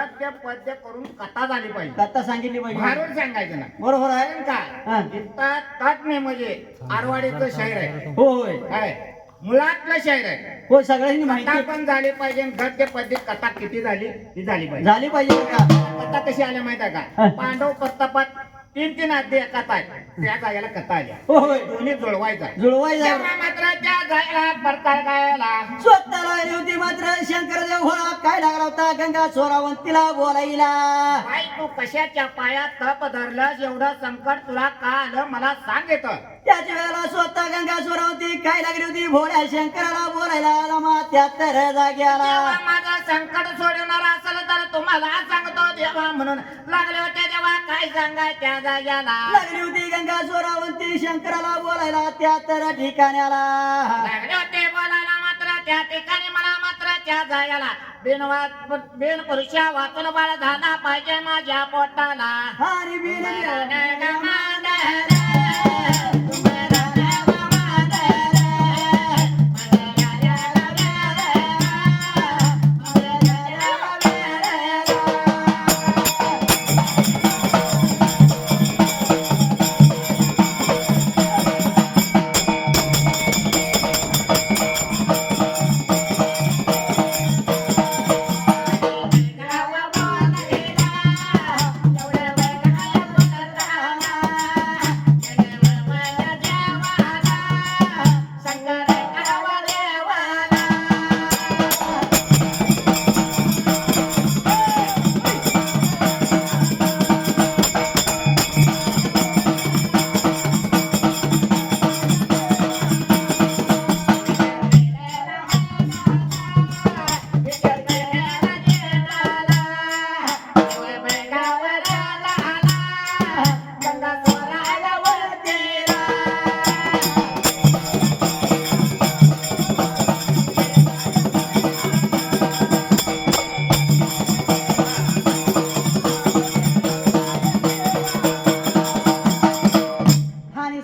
गद्य पद्य करून कथा झाली पाहिजे. कथा सांगितली पाहिजे. भारून सांगायचं ना. बरोबर आहे. कारण हा. काय तज्ञ म्हणजे आरवाडीचं शहर आहे. हो होय काय? मुळातलं शहर आहे. हो सगळ्यांनी कथा माहिती पण झाली पाहिजे आणि गद्य पद्य कथा किती झाली ती झाली पाहिजे. झाली पाहिजे का कथा कशी आल्या माहिती आहे हा. का पांडव प्रतापात तीन तीन अध्याय कथा आहे. त्या जागेला कथा आल्या हो होय. दोन्ही जुळवायचा जुळवायचं तेव्हा मात्र त्या जायला परताळ गायला. स्वतःला आली होती मात्र शंकरदेव घोडा काय लागला होता? गंगा चोरावंतीला बोलायला. बाई तू कशाच्या पायात तप धरलंस एवढं संकट तुला का आलं मला सांग येतं त्याच वेळेला स्वतः गंगा चोरावंती काय लागली होती? भोळ्या शंकराला बोलायला आला मग त्या तर जाग्याला. तेव्हा माझं संकट सोडवणार असेल तर तुम्हाला सांगतो देवा म्हणून. लागले होते तेव्हा काय सांगाय त्या जाग्याला? लागली होती गंगा चोरावंती शंकराला बोलायला त्या तर ठिकाण्याला. लागले होते बोलायला मात्र त्या ठिकाणी मला मात्र त्या जाग्याला. बिनवाद बिन पुरुषा वाचून बाळ झाला पाहिजे माझ्या पोटाला. आणि बिन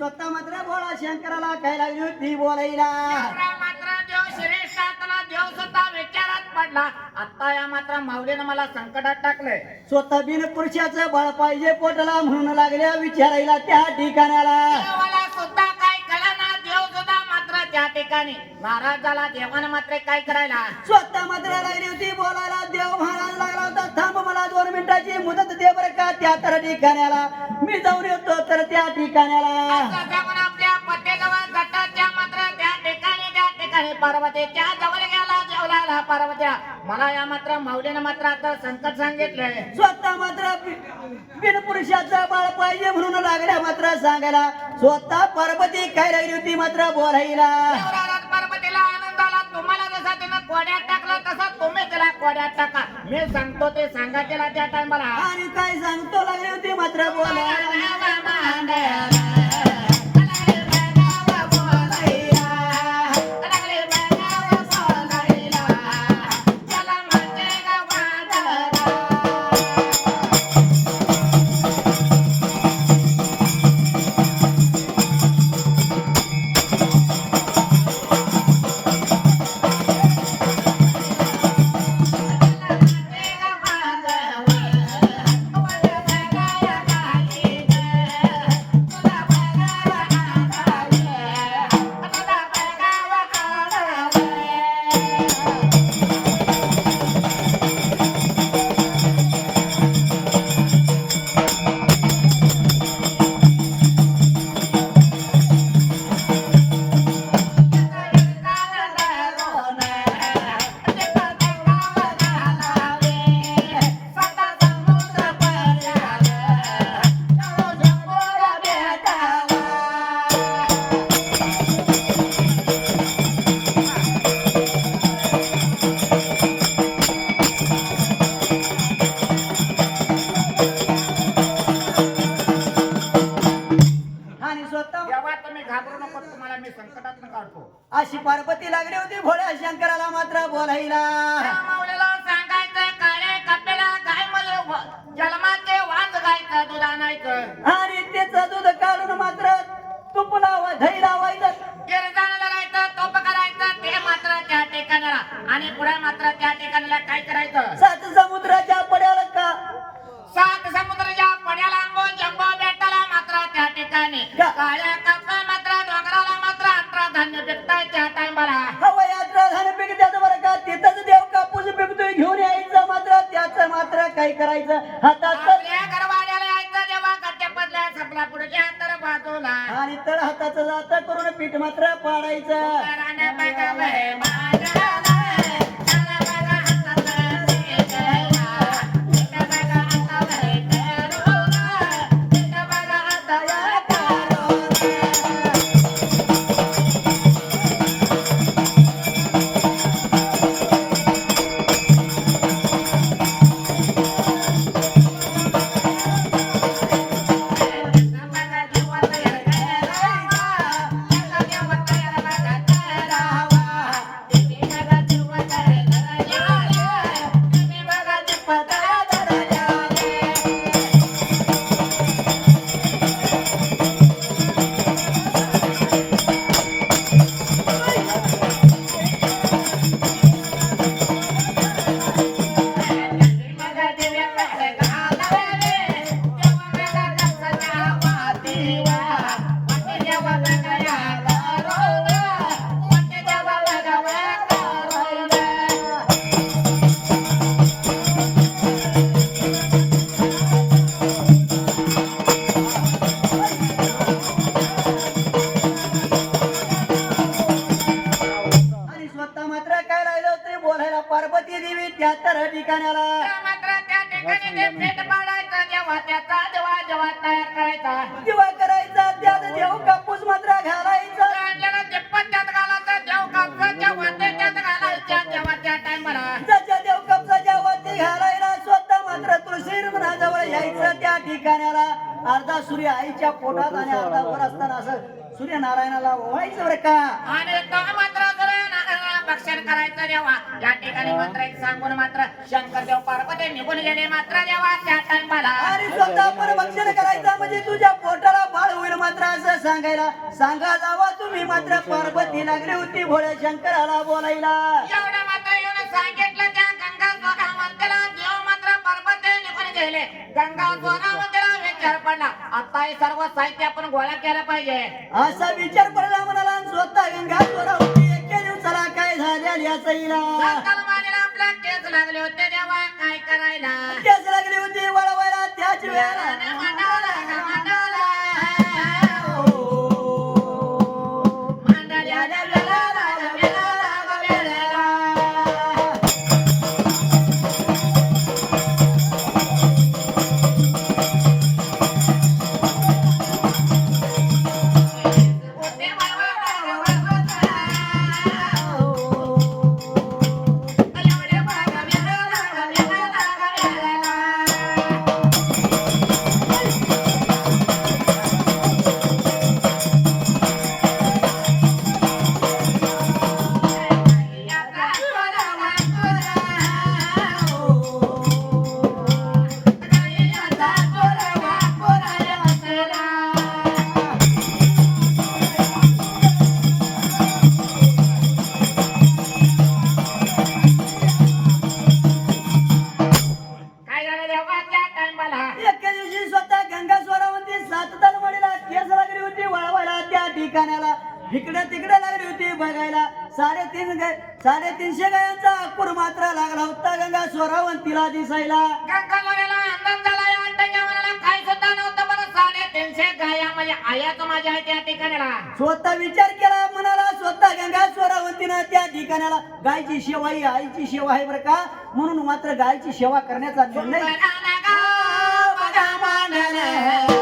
स्वतः मात्र बोला शंकराला काय लागली होती बोलायला मात्र देव श्रेष्ठातला देव सुद्धा विचारात पडला. आता या मात्र माऊलीनं मला संकटात टाकलंय. स्वतः बिन पुरुषाचं बळ पाहिजे पोटला म्हणून लागल्या विचारायला त्या ठिकाणाला. देवाला सुद्धा काय मात्र त्या ठिकाणी झाला देवानं मात्र काय करायला? स्वतः मात्र लागली होती बोलायला देव महाराज लागला होता थांब मला दोन मिनिटाची मुदत दे बरं का त्या तर ठिकाण्याला. मी जाऊन येतो तर त्या ठिकाण्याला. असं सांगून आपल्या पत्तेजवळ जटाच्या मात्र त्या ठिकाणी त्या ठिकाणी पार्वतीच्या जवळ गेला. जेवला पार्वत्या. मला या मात्र माऊलीनं मात्र आता संकट सांगितलंय. स्वतः मात्र बि- बिन पुरुषाचं बाळ पाहिजे म्हणून लागल्या मात्र सांगायला. स्वतः पार्वती काय लागली होती मात्र बोलायला. पार्वतीला आनंद आला. तुम्हाला जसा तिनं कोड्यात टाकला तसा तुम्ही तिला कोड्यात टाका. मी सांगतो ते सांगा तिला त्या टायमाला आणि काय सांगतो लागली होती मात्र बोलायला. घाबरू नको तुम्हाला मी संकटात काढतो. अशी पार्वती लागली होती भोळ्या शंकराला मात्र बोलायला. सांगायचं काय कपेला गाय मला व- जन्माचे गायचं दूध आणायचं. आणि त्याचं दूध काढून मात्र तूप लावा दही लावायचं. गिरजानं लढायचं तोप करायचं ते मात्र त्या ठिकाणाला. आणि पुढे मात्र त्या ठिकाणाला काय करायचं? सात सात हातात यायचं तर बाजूला. आणि तळ हाताचं जात करून पीठ मात्र पाडायचं. जेव्हा तयार करायचा? किंवा करायचा त्यात देव कापूस मात्र घालायचा. आपल्याला ते पत्त्यात घालायचं देव कापसाच्या वाटेच्यात घालायच्या जेव्हा त्या टायमाला त्याच्या देव कापसाच्या वरती घालायला स्वतः मात्र तुळशी जवळ यायचं त्या ठिकाणाला अर्धा सूर्य आईच्या पोटात आणि अर्धा वर असताना असं सूर्यनारायणाला व्हायचं बरं का? आणि करायचं जेव्हा या ठिकाणी मात्र एक सांगून मात्र शंकरदेव पार्वती निघून गेले मात्र जेव्हा त्या टायमाला. स्वतः पण भक्षण करायचं म्हणजे तुझ्या पोटाला बाळ होईल मात्र असं सांगायला. सांगा जावा तुम्ही मात्र पार्वती लागली होती भोळ्या शंकराला बोलायला. एवढं मात्र येऊन सांगितलं त्या गंगा स्वरावंतीला देव मात्र पर्वते निघून गेले. गंगा स्वरावंतीला विचार पडला. आता हे सर्व साहित्य आपण गोळा केलं पाहिजे. असा विचार पडला म्हणाला स्वतः गंगा होती संकल्पाने आपल्या केस लागले होते तेव्हा काय करायला? केस लागली होती वळवायला त्याच वेळेला. स्वरावंतीला दिसायला. गंगावरीला आनंद झाला या सुद्धा नव्हतं पण साडेतीनशे गाया म्हणजे आयाच माझ्या आहे त्या ठिकाणीला स्वतः विचार केला म्हणाला स्वतः गंगा स्वरावंतीनं त्या ठिकाणाला गायची सेवा ही आईची सेवा आहे बरं का? म्हणून मात्र गायची सेवा करण्याचा निर्णय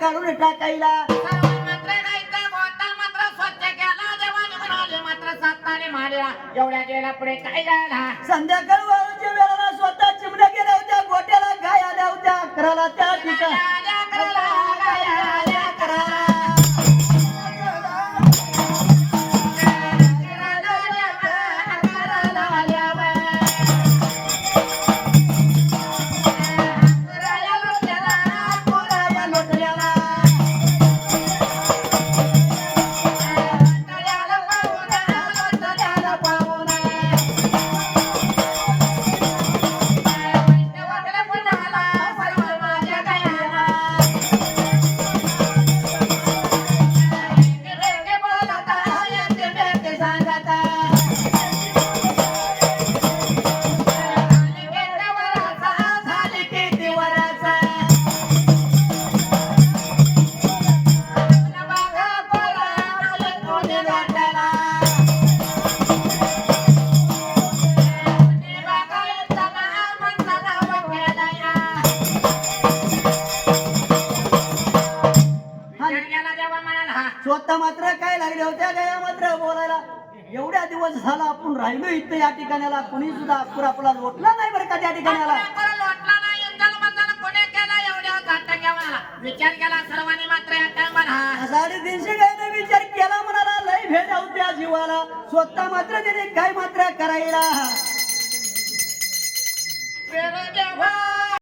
काढून टाकायला मात्र गायचा गोटा मात्र स्वच्छ केला. जेव्हा निघून आले मात्र सत्ताने मारला. एवढ्या गेला पुढे काय झाला? संध्याकाळ वाळूच्या वेळेला स्वतः चिमण्या गेल्या होत्या गोट्याला गाय आल्या होत्या अकराला त्या ठिकाणी स्वतः मात्र काय लागले होत्या गया मात्र बोलायला. एवढ्या दिवस झाला आपण राहिलो इथं या ठिकाणाला कुणी सुद्धा अपुर आपला लोटला नाही बरं का त्या ठिकाणाला केला एवढ्या विचार केला सर्वांनी मात्र विचार केला म्हणाला लय भेद आहोत त्या जीवाला. स्वतः मात्र त्याने काय मात्र करायला?